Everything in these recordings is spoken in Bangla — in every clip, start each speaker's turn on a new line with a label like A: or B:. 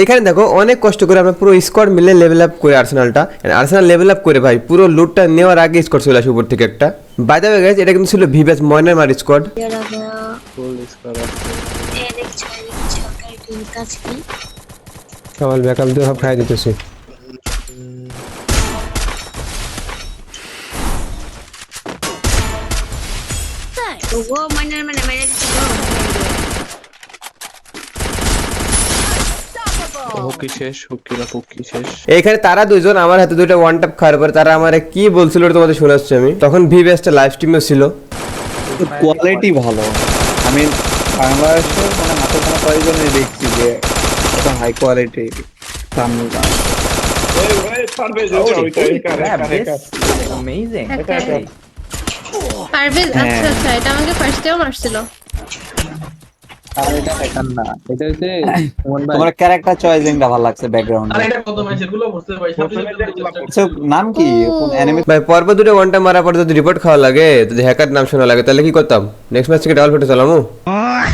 A: এইখানে দেখো অনেক কষ্ট করে আমরা পুরো স্কোয়াড মিলে লেভেল আপ করে আর্সেনালটা আর্সেনাল লেভেল আপ করে ভাই পুরো লুটটা নেওয়ার আগে স্কোয়াড চলে আসে উপর থেকে একটা। বাই দ্য গাইজ এটা কিন্তু ছিল ভিভেস ময়নার মার স্কোয়াড
B: কামাল ব্যাকআপ দিয়ে সব খাই দিতেছি।
C: ওগো মানে মানে মানে
D: হুকি শেষ হুকি না হুকি শেষ।
A: এইখানে তারা দুজন আমার হাতে দুইটা ওয়ান ট্যাপ খাওয়ার পরে তারা আমার কি বলছিল ওটা তোমাদের শোনাচ্ছি আমি। তখন ভিভেসটা লাইভ স্ট্রিমেও ছিল।
E: কোয়ালিটি ভালো। আমি বাংলাদেশে মানে মাথা কোনো কয়েকজনই দেখছি যে এত হাই কোয়ালিটি সামনে
F: পারভেজ
E: হ্যাঁ।
F: আচ্ছা আচ্ছা এটা আমাকে ফার্স্টেও মারছিল।
E: তোমার ক্যারেক্টার চয়েসিংটা ভালো লাগছে ব্যাকগ্রাউন্ড নাম কি? কোন
A: ভাই পর্ব দুটো ঘণ্টা মারার পর যদি রিপোর্ট খাওয়া লাগে যদি হ্যাকার নাম শোনা লাগে তাহলে কি করতাম? নেক্সট ম্যাচ থেকে ডাবল ফেটে চালামু
E: আর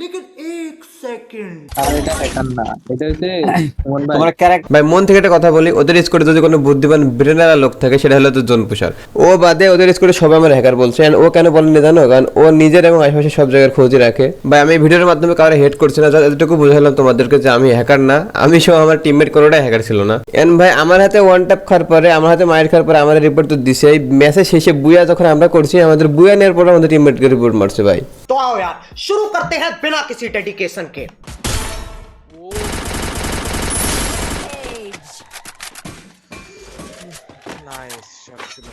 E: এটা দেখান না এটা হচ্ছে তোমার ক্যারেক্টার
A: ভাই। মন থেকে একটা কথা বলি ওদের স্কোরে যদি কোনো বুদ্ধিমান ব্রেনারা লোক থাকে সেটা হলো তো জন পুষার ও বাদে ওদের স্কোরে সবাই আমার হ্যাকার বলছে ও কেন বলেনি জানো? কারণ ও নিজের এবং আশেপাশে সব জায়গার খোঁজই রাখে। ভাই আমি ভিডিওর মাধ্যমে কারও হেড করছি না এতটুকু বুঝালাম তোমাদেরকে যে আমি হ্যাকার না। আমি সব আমার টিমমেট কোনোটাই হ্যাকার ছিল না। এন ভাই আমার হাতে ওয়ান ট্যাপ খাওয়ার পরে আমার হাতে মায়ের খাওয়ার পরে আমাদের রিপোর্ট তো দিছে এই ম্যাচের শেষে বুয়া যখন আমরা করছি আমাদের বুয়া নেওয়ার পরে আমাদের টিমমেটকে রিপোর্ট মারছে ভাই।
G: तो आओ यार शुरू करते हैं बिना किसी डेडिकेशन के
D: নাইস শট ছিল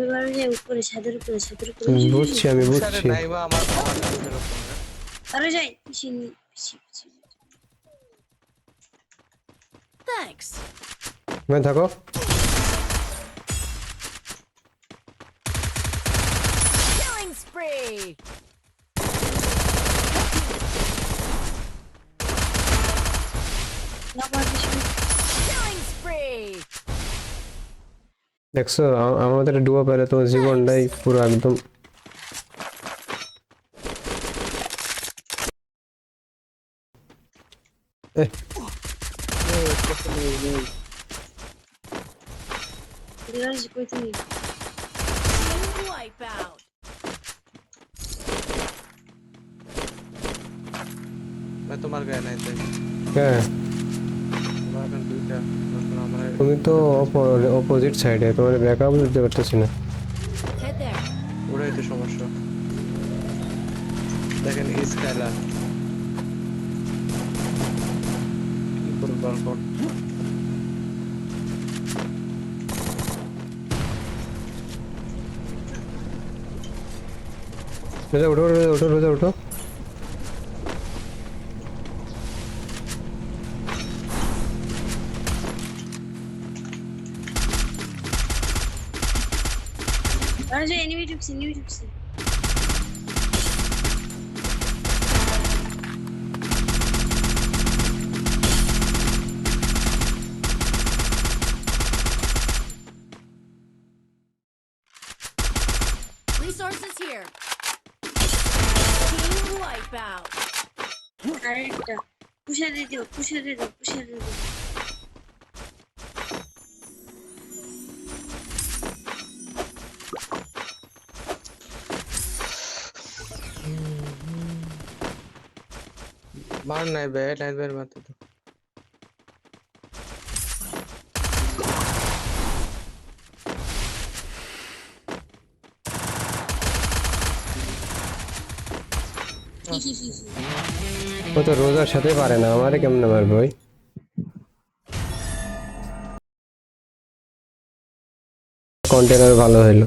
C: এবার যে উপরে ছাদের উপরে ছাদের উপরে
B: বুঝছি আমি
D: আরে
B: বুঝছি
D: নাই বা আমার আমার কাছে রকম না।
C: আরে যাই পিছিয়ে নি পিছিয়ে পিছিয়ে
B: ভাই থাকো দেখছ আমাদের ডুবো পেলে তোমার জীবনটাই পুরো একদম
D: তোমার গায়ে নাই তাই।
B: হ্যাঁ
D: তোমার এখন দুইটা তখন আমার
B: তুমি তো অপোজিট সাইডে তোমার ব্যাকআপ দিতে পারতেছি না।
D: ওটাই তো সমস্যা। দেখেন স্কাইলার কি করব
B: রোজা উঠো রোজা উঠো
C: Bence enemy cipsi, enemy cipsi.
H: Resources here. Team wipeout.
C: Harika. Push ediyor,
D: push ediyor, push ediyor. বের মারতে তো
C: হি হি হি হি
B: ও তো রোজার সাথে পারে না, আমারে কেমন মারবে ওই? কন্টেনার ভালো হইল।